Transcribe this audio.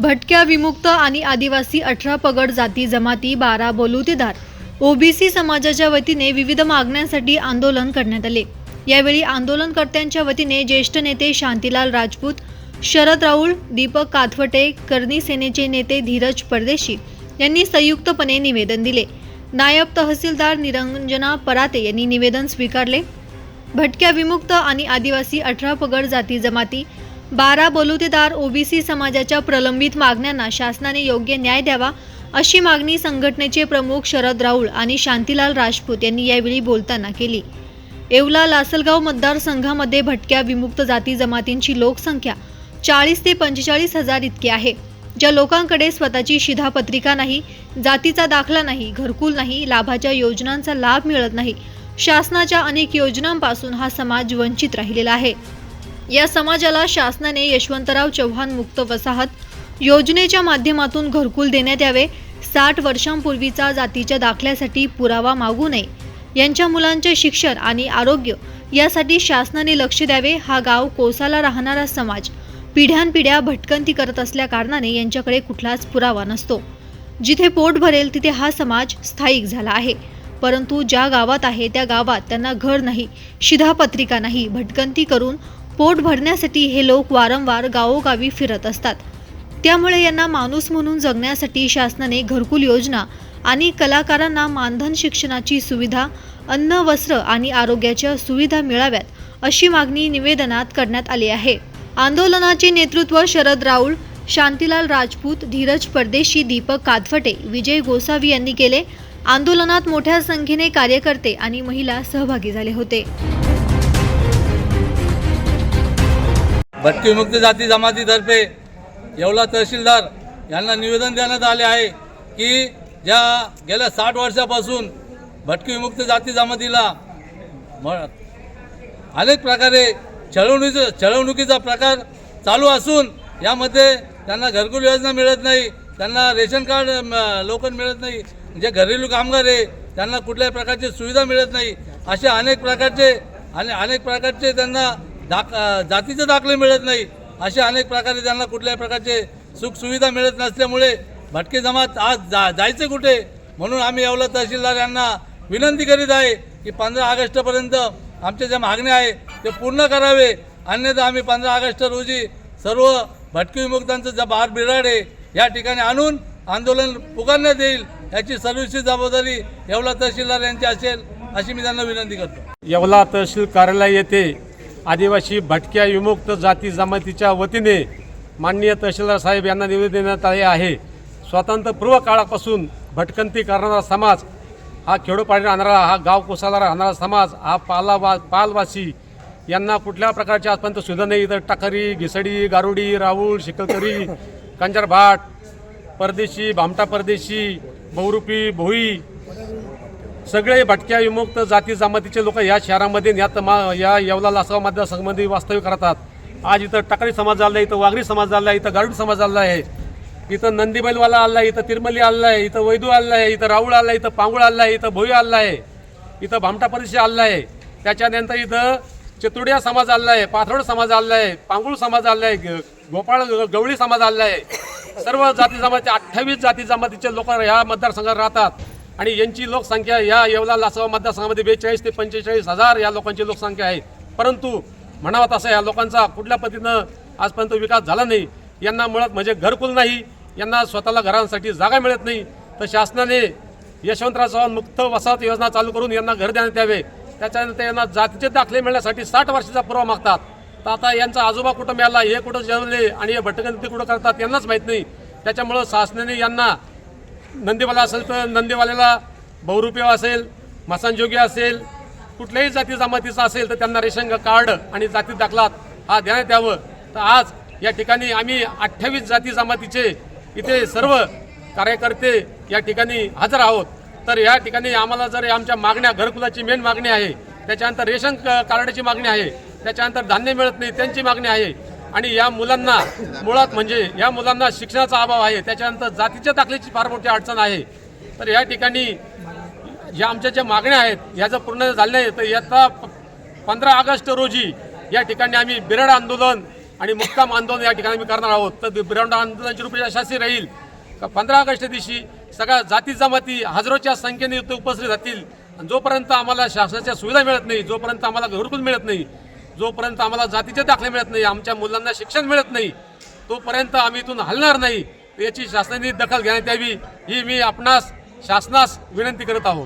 भटक्या विमुक्त आणि आदिवासी अठरा पगड जाती जमाती बारा बोलुतेदार. ओबीसी समाजाच्या वतीने विविध मागण्यांसाठी आंदोलन करण्यात आले. यावेळी आंदोलनकर्त्यांच्या वतीने ज्येष्ठ नेते शांतीलाल राजपूत शरद राऊळ दीपक काथवटे करणी सेनेचे नेते धीरज परदेशी यांनी संयुक्तपणे निवेदन दिले. नायब तहसीलदार निरंजना पराते यांनी निवेदन स्वीकारले. भटक्या विमुक्त आणि आदिवासी अठरा पगड जाती जमाती बारा बलुतेदार ओबीसी समाजाच्या प्रलंबित मागण्यांना शासनाने योग्य न्याय द्यावा अशी मागणी संघटनेचे प्रमुख शरद राऊळ आणि शांतीलाल राजपूत यांनी यावेळी बोलताना केली. येवला लासलगाव मतदारसंघामध्ये भटक्या विमुक्त जाती जमातींची लोकसंख्या चाळीस ते पंचेचाळीस हजार इतकी आहे. ज्या लोकांकडे स्वतःची शिधापत्रिका नाही जातीचा दाखला नाही घरकुल नाही लाभाच्या योजनांचा लाभ मिळत नाही शासनाच्या अनेक योजनांपासून हा समाज वंचित राहिलेला आहे. या समाजाला शासनाने यशवंतराव चव्हाण मुक्त वसाहत योजनेच्या माध्यमातून घरकुल देण्यात यावे. साठ वर्षांपूर्वीचा जातीच्या दाखल्यासाठी पुरावा मागू नये. यांच्या मुलांचे शिक्षण आणि आरोग्य यासाठी शासनाने लक्ष द्यावे. हा गाव कोसाला राहणारा समाज पिढ्यानपिढ्या भटकंती करत असल्या कारणाने यांच्याकडे कुठलाच पुरावा नसतो. जिथे पोट भरेल तिथे हा समाज स्थायिक झाला आहे. परंतु ज्या गावात आहे त्या गावात त्यांना घर नाही शिधापत्रिका नाही. भटकंती करून पोट भरण्यासाठी हे लोक वारंवार गावोगावी फिरत असतात. त्यामुळे यांना माणूस म्हणून जगण्यासाठी शासनाने घरकुल योजना आणि कलाकारांना मानधन शिक्षणाची सुविधा अन्न वस्त्र आणि आरोग्याच्या सुविधा मिळाव्यात अशी मागणी निवेदनात करण्यात आली आहे. आंदोलनाचे नेतृत्व शरद राऊळ शांतीलाल राजपूत धीरज परदेशी दीपक कादफटे विजय गोसावी यांनी केले. आंदोलनात मोठ्या संख्येने कार्यकर्ते आणि महिला सहभागी झाले होते. भटकीमुक्त जाती जमातीतर्फे येवला तहसीलदार यांना निवेदन देण्यात आले आहे की ज्या गेल्या साठ वर्षापासून भटकीमुक्त जाती जमातीला म अनेक प्रकारे छळवणुकीचा छळवणुकीचा प्रकार चालू असून यामध्ये त्यांना घरकुल योजना मिळत नाही त्यांना रेशन कार्ड लोकन मिळत नाही जे घरेलू कामगार आहे त्यांना कुठल्याही प्रकारची सुविधा मिळत नाही असे अनेक प्रकारचे आणि अनेक प्रकारचे त्यांना दाख जातीचे दाखले मिळत नाही असे अनेक प्रकारे त्यांना कुठल्याही प्रकारचे सुखसुविधा मिळत नसल्यामुळे भटके जमात आज जा जायचे कुठे? म्हणून आम्ही येवला तहसीलदार यांना विनंती करीत आहे की पंधरा ऑगस्टपर्यंत आमच्या ज्या मागण्या आहे ते पूर्ण करावे. अन्यथा आम्ही पंधरा ऑगस्ट रोजी सर्व भटकी विमुक्तांचं ज्या बार बिराड आहे या ठिकाणी आणून आंदोलन पुकारण्यात येईल याची सर्वची जबाबदारी येवला तहसीलदार यांची असेल अशी मी त्यांना विनंती करतो. येवला तहसील कार्यालय येथे आदिवासी भटक्या विमुक्त जाती जमातीच्या वतीने माननीय तहसीलदार साहेब यांना निवेदन देण्यात आले आहे. स्वातंत्र्यपूर्व काळापासून भटकंती करणारा समाज हा खेडोपाडी राहणारा हा गाव कोसाला राहणारा समाज हा पालावा पालवासी यांना कुठल्या प्रकारच्या आजपर्यंत सुविधा नाही. इथं टाकरी घिसडी गारुडी राऊळ शिकलकरी कंजरभाट परदेशी भामटा परदेशी बहुरूपी भोई सगळे भटक्या विमुक्त जाती जमातीचे लोक या शहरामध्ये यात मा या येवला लासगाव मतदारसंघामध्ये वास्तव्य करतात. आज इथं टाकळी समाज झाला आहे इथं वाघरी समाज झाला आहे इथं गारुड समाज झाला आहे. इथं नंदीबैलवाला आला आहे इथं तिरमली आला आहे इथं वैदू आला आहे इथं राऊळ आला आहे इथं पांगुळ आला आहे इथं भोई आला आहे इथं भामटा परिषद आला आहे. त्याच्यानंतर इथं चितुडिया समाज आला आहे पाथरोड समाज आला आहे पांगुळ समाज आला आहे ग- गोपाळ गवळी समाज आला आहे. सर्व जाती जमाती अठ्ठावीस जाती जमातीचे लोक ह्या मतदारसंघात राहतात. आणि यांची लोकसंख्या या येवला लासवा मतदारसंघामध्ये बेचाळीस ते पंचेचाळीस हजार या लोकांची लोकसंख्या आहे. परंतु म्हणावं तसं या लोकांचा कुठल्या पद्धतीनं आजपर्यंत विकास झाला नाही. यांना मुळात म्हणजे घरकुल नाही. यांना स्वतःला घरांसाठी जागा मिळत नाही. तर शासनाने यशवंतराव चव्हाण मुक्त वसाहत योजना चालू करून यांना घर देण्यात यावे. त्याच्यानंतर यांना जातीचे दाखले मिळण्यासाठी साठ वर्षाचा पुरावा मागतात. तर आता यांचा आजोबा कुठं मिळाला हे कुठं जन्मले आणि हे भटकंती कुठं करतात यांनाच माहीत नाही. त्याच्यामुळं शासनाने यांना नंदीवाला असेल तर नंदीवाल्याला बहुरुपे असेल मसानजोगी असेल कुठल्याही जाती जमातीचा असेल तर त्यांना रेशन कार्ड आणि जाती दाखलात हा देण्यात यावं. तर आज या ठिकाणी आम्ही अठ्ठावीस जाती जमातीचे इथे सर्व कार्यकर्ते या ठिकाणी हजर आहोत. तर या ठिकाणी आम्हाला जर आमच्या मागण्या घरकुलाची मेन मागणी आहे त्याच्यानंतर रेशन क- कार्डाची मागणी आहे त्याच्यानंतर धान्य मिळत नाही त्यांची मागणी आहे आणि या मुलांना मुळात म्हणजे या मुलांना शिक्षणाचा अभाव आहे त्याच्यानंतर जातीच्या दाखल्याची फार मोठी अडचण आहे. तर या ठिकाणी ज्या आमच्या ज्या मागण्या आहेत ह्या जर पूर्ण झाल्या नाही तर येत्या पंधरा ऑगस्ट रोजी या ठिकाणी आम्ही बिराड आंदोलन आणि मुक्काम आंदोलन या ठिकाणी आम्ही करणार आहोत. तर बिरांड आंदोलनाची रूपरेषा शास्त्री राहील पंधरा ऑगस्ट दिवशी सगळ्या जाती जमाती हजारोच्या संख्येने उपस्थित राहतील आणि जोपर्यंत आम्हाला शासनाच्या सुविधा मिळत नाही जोपर्यंत आम्हाला घरकुल मिळत नाही जोपर्यंत आम्हाला जातीचे दाखले मिळत नाही आमच्या मुलांना शिक्षण मिळत नाही तोपर्यंत आम्ही इथून हलणार नाही. याची शासनाने दखल घेण्यात यावी ही मी आपणास शासनास विनंती करत आहोत.